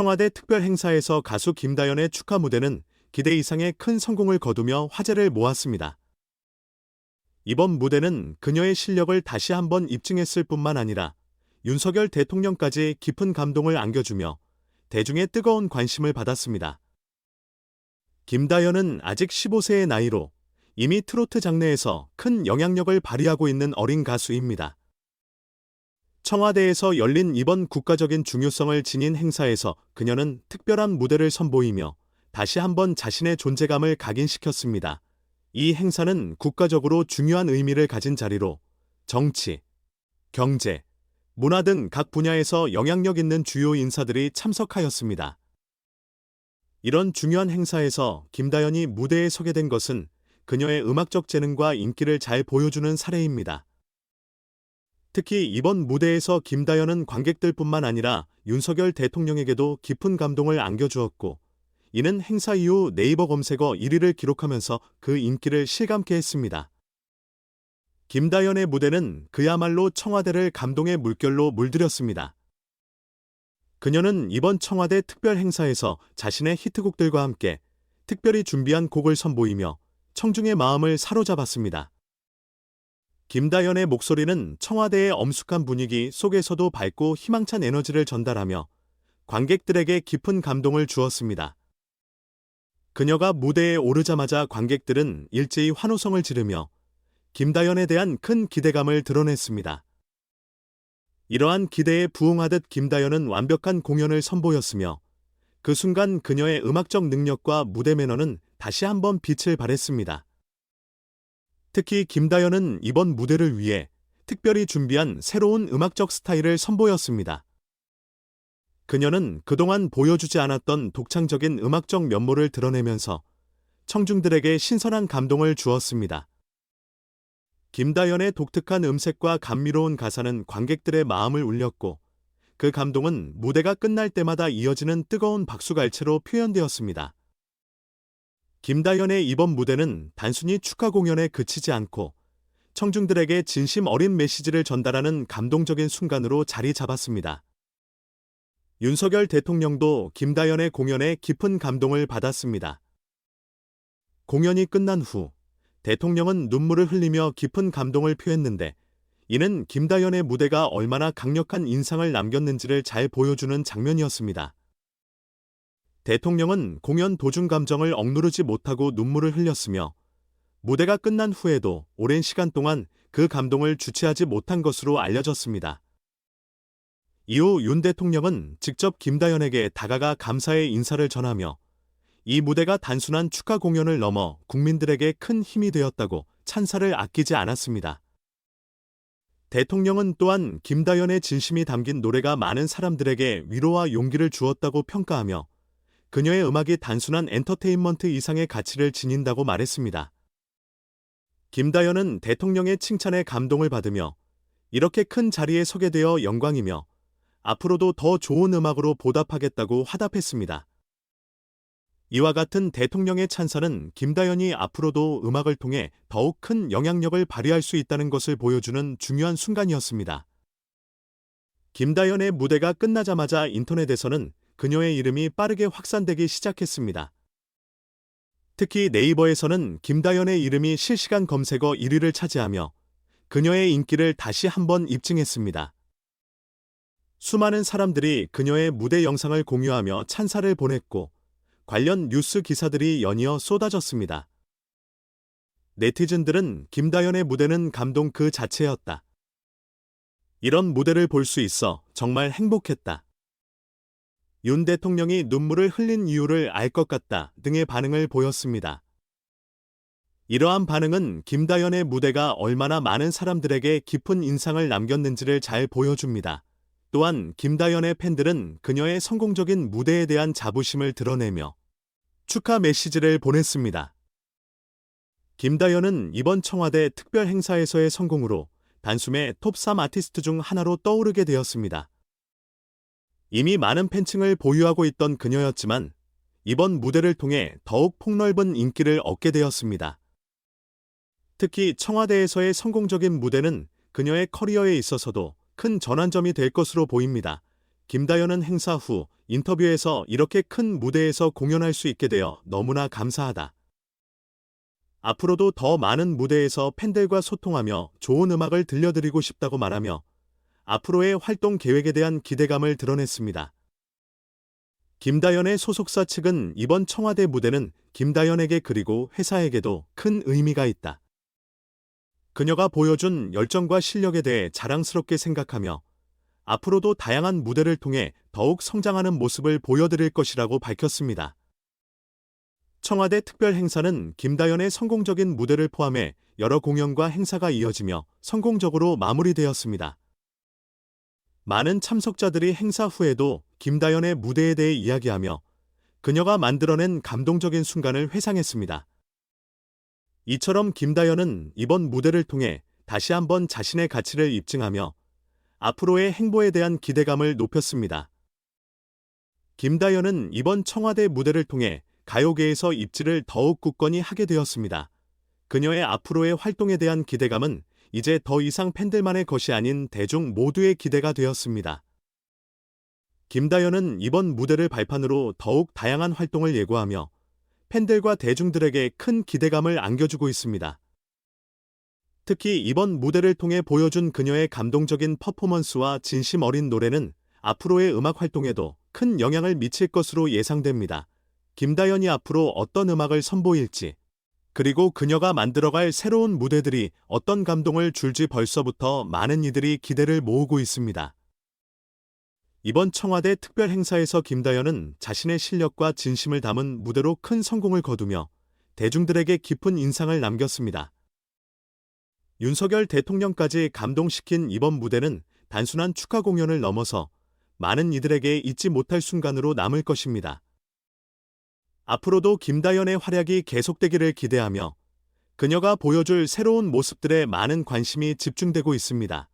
청와대 특별 행사에서 가수 김다연의 축하 무대는 기대 이상의 큰 성공을 거두며 화제를 모았습니다. 이번 무대는 그녀의 실력을 다시 한번 입증했을 뿐만 아니라 윤석열 대통령까지 깊은 감동을 안겨주며 대중의 뜨거운 관심을 받았습니다. 김다연은 아직 15세의 나이로 이미 트로트 장르에서 큰 영향력을 발휘하고 있는 어린 가수입니다. 청와대에서 열린 이번 국가적인 중요성을 지닌 행사에서 그녀는 특별한 무대를 선보이며 다시 한번 자신의 존재감을 각인시켰습니다. 이 행사는 국가적으로 중요한 의미를 가진 자리로 정치, 경제, 문화 등 각 분야에서 영향력 있는 주요 인사들이 참석하였습니다. 이런 중요한 행사에서 김다연이 무대에 서게 된 것은 그녀의 음악적 재능과 인기를 잘 보여주는 사례입니다. 특히 이번 무대에서 김다연은 관객들뿐만 아니라 윤석열 대통령에게도 깊은 감동을 안겨주었고, 이는 행사 이후 네이버 검색어 1위를 기록하면서 그 인기를 실감케 했습니다. 김다연의 무대는 그야말로 청와대를 감동의 물결로 물들였습니다. 그녀는 이번 청와대 특별 행사에서 자신의 히트곡들과 함께 특별히 준비한 곡을 선보이며 청중의 마음을 사로잡았습니다. 김다연의 목소리는 청와대의 엄숙한 분위기 속에서도 밝고 희망찬 에너지를 전달하며 관객들에게 깊은 감동을 주었습니다. 그녀가 무대에 오르자마자 관객들은 일제히 환호성을 지르며 김다연에 대한 큰 기대감을 드러냈습니다. 이러한 기대에 부응하듯 김다연은 완벽한 공연을 선보였으며 그 순간 그녀의 음악적 능력과 무대 매너는 다시 한번 빛을 발했습니다. 특히 김다연은 이번 무대를 위해 특별히 준비한 새로운 음악적 스타일을 선보였습니다. 그녀는 그동안 보여주지 않았던 독창적인 음악적 면모를 드러내면서 청중들에게 신선한 감동을 주었습니다. 김다연의 독특한 음색과 감미로운 가사는 관객들의 마음을 울렸고 그 감동은 무대가 끝날 때마다 이어지는 뜨거운 박수갈채로 표현되었습니다. 김다연의 이번 무대는 단순히 축하 공연에 그치지 않고 청중들에게 진심 어린 메시지를 전달하는 감동적인 순간으로 자리 잡았습니다. 윤석열 대통령도 김다연의 공연에 깊은 감동을 받았습니다. 공연이 끝난 후 대통령은 눈물을 흘리며 깊은 감동을 표했는데 이는 김다연의 무대가 얼마나 강력한 인상을 남겼는지를 잘 보여주는 장면이었습니다. 대통령은 공연 도중 감정을 억누르지 못하고 눈물을 흘렸으며 무대가 끝난 후에도 오랜 시간 동안 그 감동을 주체하지 못한 것으로 알려졌습니다. 이후 윤 대통령은 직접 김다연에게 다가가 감사의 인사를 전하며 이 무대가 단순한 축하 공연을 넘어 국민들에게 큰 힘이 되었다고 찬사를 아끼지 않았습니다. 대통령은 또한 김다연의 진심이 담긴 노래가 많은 사람들에게 위로와 용기를 주었다고 평가하며 그녀의 음악이 단순한 엔터테인먼트 이상의 가치를 지닌다고 말했습니다. 김다연은 대통령의 칭찬에 감동을 받으며 이렇게 큰 자리에 서게 되어 영광이며 앞으로도 더 좋은 음악으로 보답하겠다고 화답했습니다. 이와 같은 대통령의 찬사는 김다연이 앞으로도 음악을 통해 더욱 큰 영향력을 발휘할 수 있다는 것을 보여주는 중요한 순간이었습니다. 김다연의 무대가 끝나자마자 인터넷에서는 그녀의 이름이 빠르게 확산되기 시작했습니다. 특히 네이버에서는 김다연의 이름이 실시간 검색어 1위를 차지하며 그녀의 인기를 다시 한번 입증했습니다. 수많은 사람들이 그녀의 무대 영상을 공유하며 찬사를 보냈고 관련 뉴스 기사들이 연이어 쏟아졌습니다. 네티즌들은 김다연의 무대는 감동 그 자체였다. 이런 무대를 볼 수 있어 정말 행복했다. 윤 대통령이 눈물을 흘린 이유를 알 것 같다 등의 반응을 보였습니다. 이러한 반응은 김다연의 무대가 얼마나 많은 사람들에게 깊은 인상을 남겼는지를 잘 보여줍니다. 또한 김다연의 팬들은 그녀의 성공적인 무대에 대한 자부심을 드러내며 축하 메시지를 보냈습니다. 김다연은 이번 청와대 특별 행사에서의 성공으로 단숨에 톱 3 아티스트 중 하나로 떠오르게 되었습니다. 이미 많은 팬층을 보유하고 있던 그녀였지만 이번 무대를 통해 더욱 폭넓은 인기를 얻게 되었습니다. 특히 청와대에서의 성공적인 무대는 그녀의 커리어에 있어서도 큰 전환점이 될 것으로 보입니다. 김다연은 행사 후 인터뷰에서 이렇게 큰 무대에서 공연할 수 있게 되어 너무나 감사하다. 앞으로도 더 많은 무대에서 팬들과 소통하며 좋은 음악을 들려드리고 싶다고 말하며 앞으로의 활동 계획에 대한 기대감을 드러냈습니다. 김다연의 소속사 측은 이번 청와대 무대는 김다연에게 그리고 회사에게도 큰 의미가 있다. 그녀가 보여준 열정과 실력에 대해 자랑스럽게 생각하며 앞으로도 다양한 무대를 통해 더욱 성장하는 모습을 보여드릴 것이라고 밝혔습니다. 청와대 특별 행사는 김다연의 성공적인 무대를 포함해 여러 공연과 행사가 이어지며 성공적으로 마무리되었습니다. 많은 참석자들이 행사 후에도 김다연의 무대에 대해 이야기하며 그녀가 만들어낸 감동적인 순간을 회상했습니다. 이처럼 김다연은 이번 무대를 통해 다시 한번 자신의 가치를 입증하며 앞으로의 행보에 대한 기대감을 높였습니다. 김다연은 이번 청와대 무대를 통해 가요계에서 입지를 더욱 굳건히 하게 되었습니다. 그녀의 앞으로의 활동에 대한 기대감은 이제 더 이상 팬들만의 것이 아닌 대중 모두의 기대가 되었습니다. 김다연은 이번 무대를 발판으로 더욱 다양한 활동을 예고하며 팬들과 대중들에게 큰 기대감을 안겨주고 있습니다. 특히 이번 무대를 통해 보여준 그녀의 감동적인 퍼포먼스와 진심 어린 노래는 앞으로의 음악 활동에도 큰 영향을 미칠 것으로 예상됩니다. 김다연이 앞으로 어떤 음악을 선보일지, 그리고 그녀가 만들어갈 새로운 무대들이 어떤 감동을 줄지 벌써부터 많은 이들이 기대를 모으고 있습니다. 이번 청와대 특별 행사에서 김다연은 자신의 실력과 진심을 담은 무대로 큰 성공을 거두며 대중들에게 깊은 인상을 남겼습니다. 윤석열 대통령까지 감동시킨 이번 무대는 단순한 축하 공연을 넘어서 많은 이들에게 잊지 못할 순간으로 남을 것입니다. 앞으로도 김다연의 활약이 계속되기를 기대하며 그녀가 보여줄 새로운 모습들에 많은 관심이 집중되고 있습니다.